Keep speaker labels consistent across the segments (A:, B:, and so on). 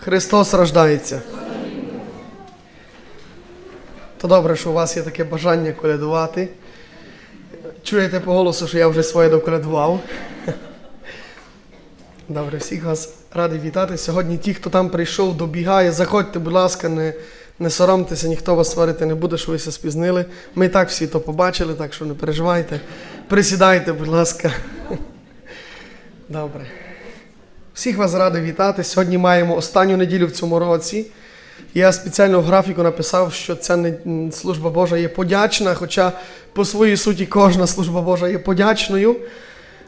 A: Христос рождається. То добре, що у вас є таке бажання колядувати. Чуєте по голосу, що я вже своє доколядував. Добре, всіх вас радий вітати. Сьогодні ті, хто там прийшов, добігає, заходьте, будь ласка, не, не соромтеся, ніхто вас сварити не буде, що ви все спізнили. Ми і так всі то побачили, так що не переживайте. Присідайте, будь ласка. Добре. Всіх вас радий вітати. Сьогодні маємо останню неділю в цьому році. Я спеціально в графіку написав, що ця служба Божа є подячна, хоча по своїй суті кожна служба Божа є подячною.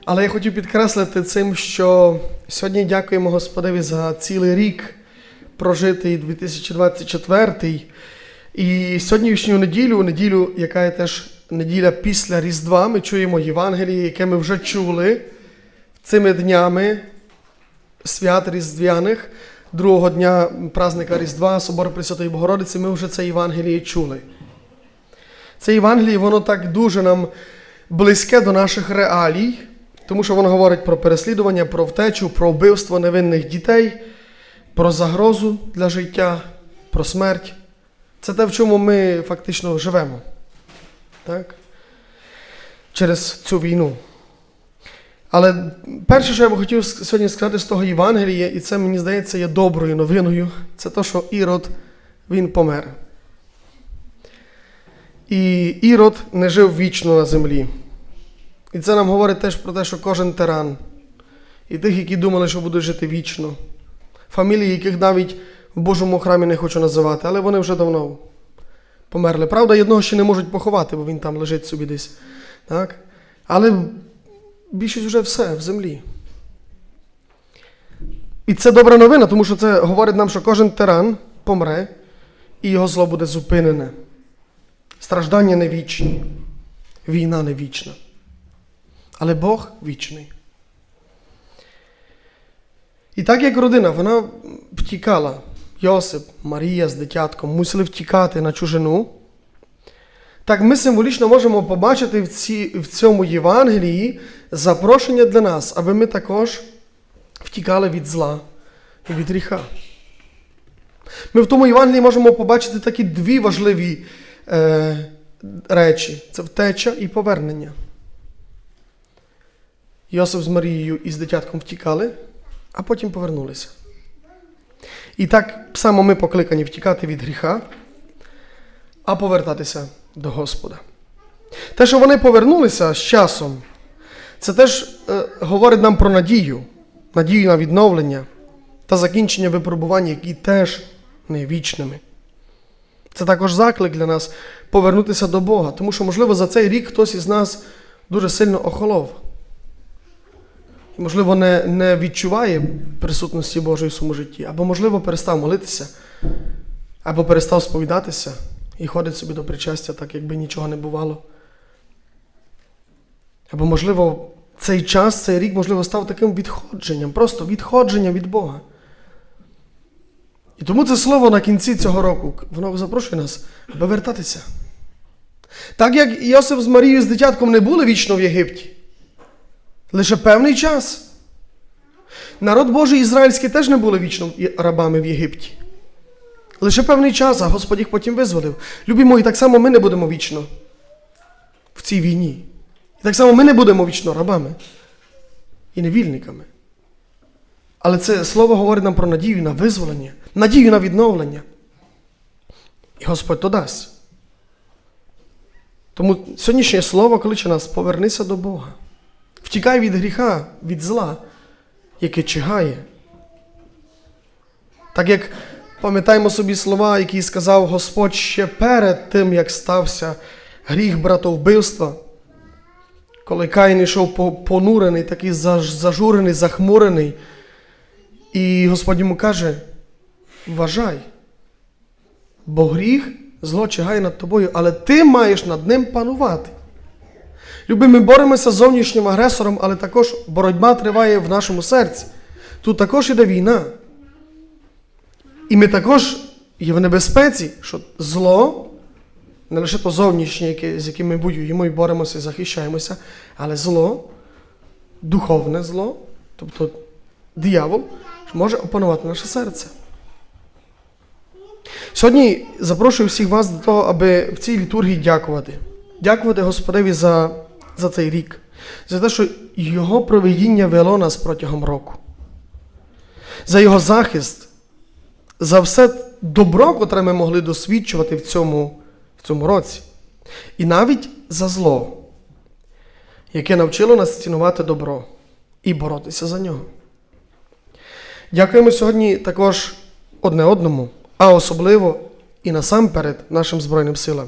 A: Але я хотів підкреслити цим, що сьогодні дякуємо Господеві за цілий рік прожитий 2024. І сьогоднішню неділю, неділю, яка є теж неділя після Різдва, ми чуємо Євангеліє, яке ми вже чули цими днями свят Різдвяних, другого дня праздника Різдва, Собору Пресвятої Богородиці, ми вже це Євангеліє чули. Це Євангеліє, воно так дуже нам близьке до наших реалій, тому що воно говорить про переслідування, про втечу, про вбивство невинних дітей, про загрозу для життя, про смерть. Це те, в чому ми фактично живемо. Так? Через цю війну. Але перше, що я би хотів сьогодні сказати з того Євангелія, і це мені здається є доброю новиною, це те, що Ірод він помер. І Ірод не жив вічно на землі. І це нам говорить теж про те, що кожен тиран, і тих, які думали, що будуть жити вічно, фамілії, яких навіть в Божому храмі не хочу називати, але вони вже давно померли. Правда, одного ще не можуть поховати, бо він там лежить собі десь. Так? Але більшість вже все в землі. І це добра новина, тому що це говорить нам, що кожен тиран помре, і його зло буде зупинене. Страждання не вічні, війна не вічна. Але Бог вічний. І так як родина, вона втікала. Йосип, Марія з дитятком мусили втікати на чужину. Так ми символічно можемо побачити в, ці, в цьому Євангелії запрошення для нас, аби ми також втікали від зла і від гріха. Ми в тому Євангелії можемо побачити такі дві важливі е, речі: це втеча і повернення. Йосип з Марією і з дитятком втікали, а потім повернулися. І так само ми покликані втікати від гріха, а повертатися до Господа. Те, що вони повернулися з часом, це теж е, говорить нам про надію, надію на відновлення та закінчення випробувань, які теж не вічними. Це також заклик для нас повернутися до Бога, тому що, можливо, за цей рік хтось із нас дуже сильно охолов. Можливо, не, не відчуває присутності Божої в своєму житті, або, можливо, перестав молитися, або перестав сповідатися і ходить собі до причастя, так якби нічого не бувало. Або, можливо, цей час, цей рік, можливо, став таким відходженням, просто відходженням від Бога. І тому це слово на кінці цього року, воно запрошує нас, аби вертатися. Так як Йосип з Марією з дитятком не були вічно в Єгипті, лише певний час. Народ Божий ізраїльський теж не були вічно рабами в Єгипті. Лише певний час, а Господь їх потім визволив. Любі мої, так само ми не будемо вічно в цій війні. І так само ми не будемо вічно рабами і невільниками. Але це слово говорить нам про надію на визволення, надію на відновлення. І Господь то дасть. Тому сьогоднішнє слово кличе нас повернися до Бога. Втікай від гріха, від зла, яке чигає. Так як пам'ятаємо собі слова, які сказав Господь ще перед тим, як стався гріх братовбивства, коли Каїн йшов понурений, такий зажурений, захмурений, і Господь йому каже: вважай, бо гріх зло чигає над тобою, але ти маєш над ним панувати. Люби, ми боремося з зовнішнім агресором, але також боротьба триває в нашому серці. Тут також іде війна. І ми також є в небезпеці, що зло, не лише то зовнішнє, з яким ми воюємо і боремося і захищаємося, але зло, духовне зло, тобто диявол, може опанувати наше серце. Сьогодні запрошую всіх вас до того, аби в цій літургії дякувати. Дякувати Господеві за, за цей рік, за те, що Його проведіння вело нас протягом року, за Його захист, за все добро, котре ми могли досвідчувати в цьому, цьому році. І навіть за зло, яке навчило нас цінувати добро і боротися за нього. Дякуємо сьогодні також одне одному, а особливо і насамперед нашим Збройним силам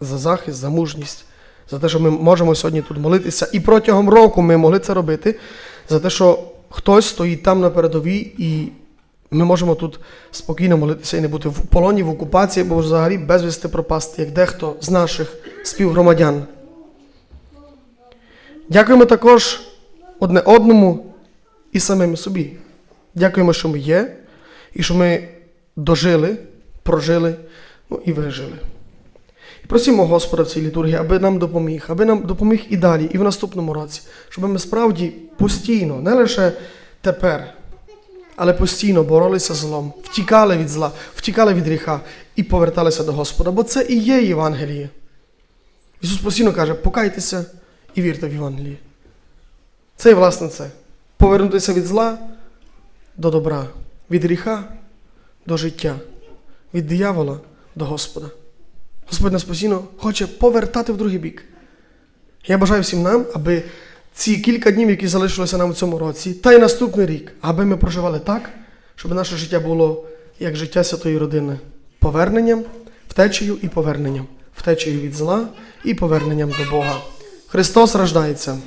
A: за захист, за мужність, за те, що ми можемо сьогодні тут молитися. І протягом року ми могли це робити, за те, що хтось стоїть там на передовій, і ми можемо тут спокійно молитися і не бути в полоні, в окупації, або взагалі безвісти пропасти, як дехто з наших співгромадян. Дякуємо також одне одному і самим собі. Дякуємо, що ми є, і що ми дожили, прожили ну, і вижили. І просимо Господа в цій літургії, аби нам допоміг, аби нам допоміг і далі, і в наступному році, щоб ми справді постійно, не лише тепер, але постійно боролися з злом, втікали від зла, втікали від гріха і поверталися до Господа. Бо це і є Євангеліє. Ісус постійно каже: покайтеся і вірте в Євангеліє. Це і власне це. Повернутися від зла до добра, від гріха до життя, від диявола до Господа. Господь нас постійно хоче повертати в другий бік. Я бажаю всім нам, аби ці кілька днів, які залишилися нам у цьому році, та й наступний рік, аби ми проживали так, щоб наше життя було як життя святої родини, поверненням, втечею і поверненням, втечею від зла і поверненням до Бога. Христос рождається.